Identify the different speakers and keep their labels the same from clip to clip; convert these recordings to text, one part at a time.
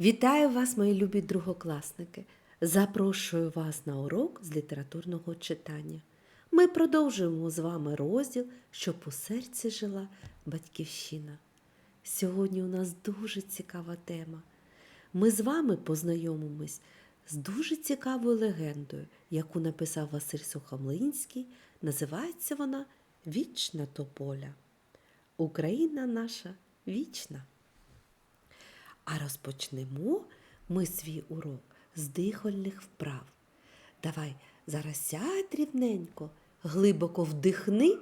Speaker 1: Вітаю вас, мої любі другокласники! Запрошую вас на урок з літературного читання. Ми продовжуємо з вами розділ, щоб у серці жила батьківщина. Сьогодні у нас дуже цікава тема. Ми з вами познайомимось з дуже цікавою легендою, яку написав Василь Сухомлинський. Називається вона Вічна тополя. Україна наша вічна. А розпочнемо ми свій урок з дихальних вправ. Давай зараз сядь рівненько, глибоко вдихни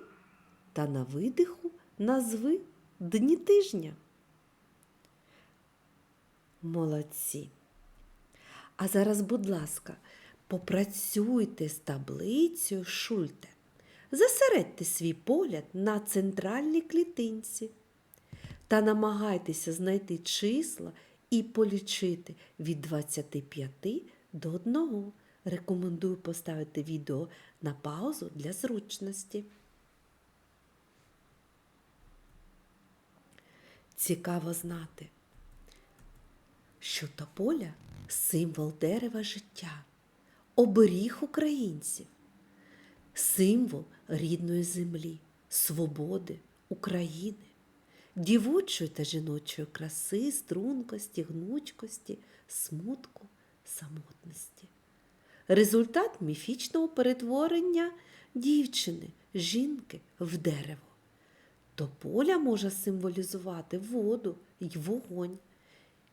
Speaker 1: та на видиху назви дні тижня. Молодці. А зараз, будь ласка, попрацюйте з таблицею Шульте. Засередьте свій погляд на центральній клітинці та намагайтеся знайти числа і полічити від 25 до 1. Рекомендую поставити відео на паузу для зручності. Цікаво знати, що тополя символ дерева життя, оберіг українців, символ рідної землі, свободи України дівочої та жіночої краси, стрункості, гнучкості, смутку, самотності. Результат міфічного перетворення дівчини, жінки в дерево. Тополя може символізувати воду й вогонь,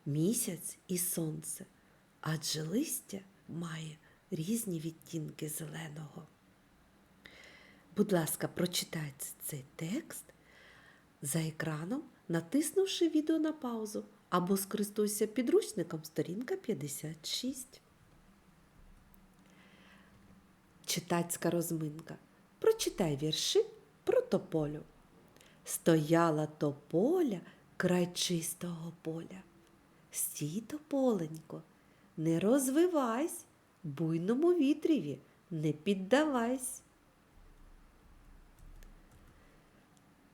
Speaker 1: місяць і сонце, адже листя має різні відтінки зеленого. Будь ласка, прочитайте цей текст за екраном, натиснувши відео на паузу, або скористуйся підручником сторінка 56. Читацька розминка. Прочитай вірші про тополю. Стояла тополя край чистого поля. Стій, тополенько, не розвивайсь, буйному вітріві не піддавайсь.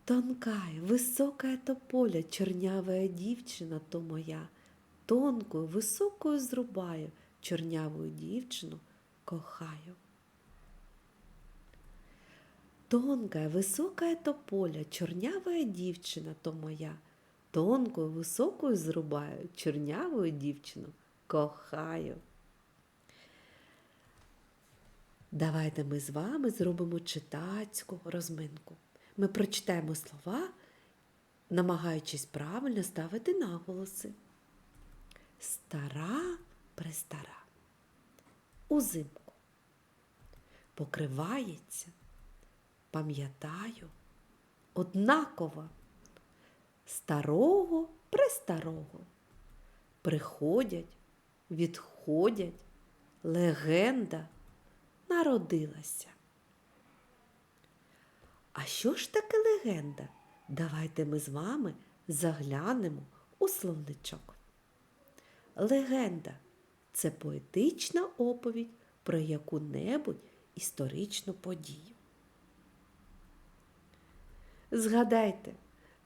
Speaker 1: Тонкая, высокая тополя, чернявая дівчина то моя, тонкою, високою зрубаю, чорнявую дівчину кохаю. Тонкая, високая тополя, чорнявая дівчина то моя, тонкою, високою зрубаю, чорнявую дівчину кохаю. Давайте ми з вами зробимо читацьку розминку. Ми прочитаємо слова, намагаючись правильно ставити наголоси. Стара престара. Узимку. Покривається. Пам'ятаю. Однаково. Старого престарого. Приходять, відходять, легенда народилася. А що ж таке легенда? Давайте ми з вами заглянемо у словничок. Легенда це поетична оповідь про яку-небудь історичну подію. Згадайте,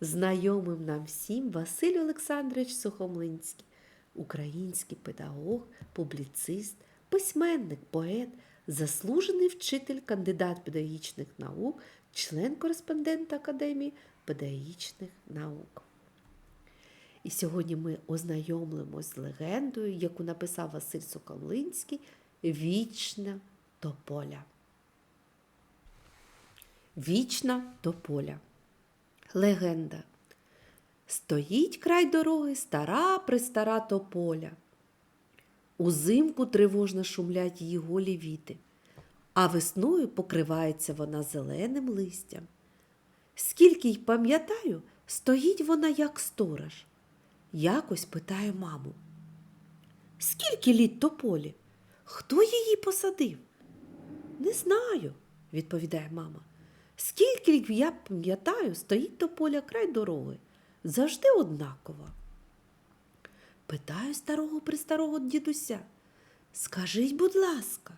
Speaker 1: знайомим нам всім Василь Олександрович Сухомлинський, український педагог, публіцист, письменник, поет, заслужений вчитель, кандидат педагогічних наук, член-кореспондент Академії педагогічних наук. І сьогодні ми ознайомимось з легендою, яку написав Василь Соколинський Вічна тополя. Вічна тополя. Легенда. Стоїть край дороги стара престара тополя. Узимку тривожно шумлять її голі віти, а весною покривається вона зеленим листям. Скільки й пам'ятаю, стоїть вона, як сторож. Якось питає маму. Скільки літ тополі? Хто її посадив? Не знаю, відповідає мама. Скільки я пам'ятаю, стоїть тополя край дороги. Завжди однаково. Питаю старого престарого дідуся. Скажіть, будь ласка,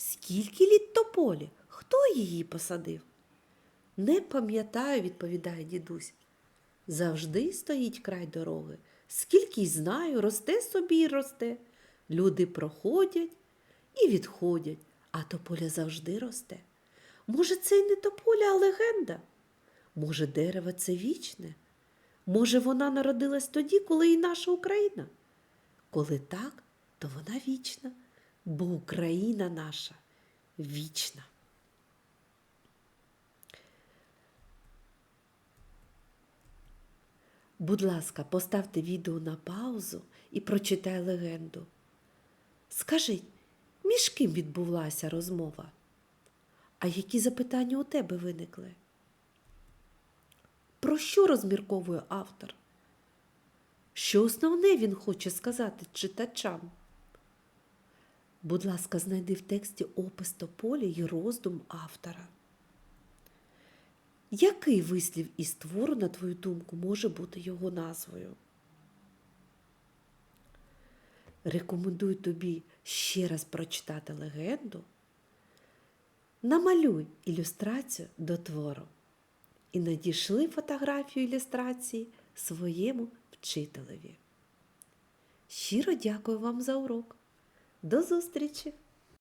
Speaker 1: скільки літ тополі? Хто її посадив? Не пам'ятаю, відповідає дідусь. Завжди стоїть край дороги. Скільки й знаю, росте собі й росте. Люди проходять і відходять, а тополя завжди росте. Може, це й не тополя, а легенда? Може, дерево це вічне? Може, вона народилась тоді, коли і наша Україна? Коли так, то вона вічна, бо Україна наша вічна. Будь ласка, поставте відео на паузу і прочитай легенду. Скажіть, між ким відбулася розмова? А які запитання у тебе виникли? Про що розмірковує автор? Що основне він хоче сказати читачам? Будь ласка, знайди в тексті опис тополі й роздум автора. Який вислів із твору, на твою думку, може бути його назвою? Рекомендую тобі ще раз прочитати легенду. Намалюй ілюстрацію до твору і надішли фотографію ілюстрації своєму вчителеві. Щиро дякую вам за урок. До зустрічі!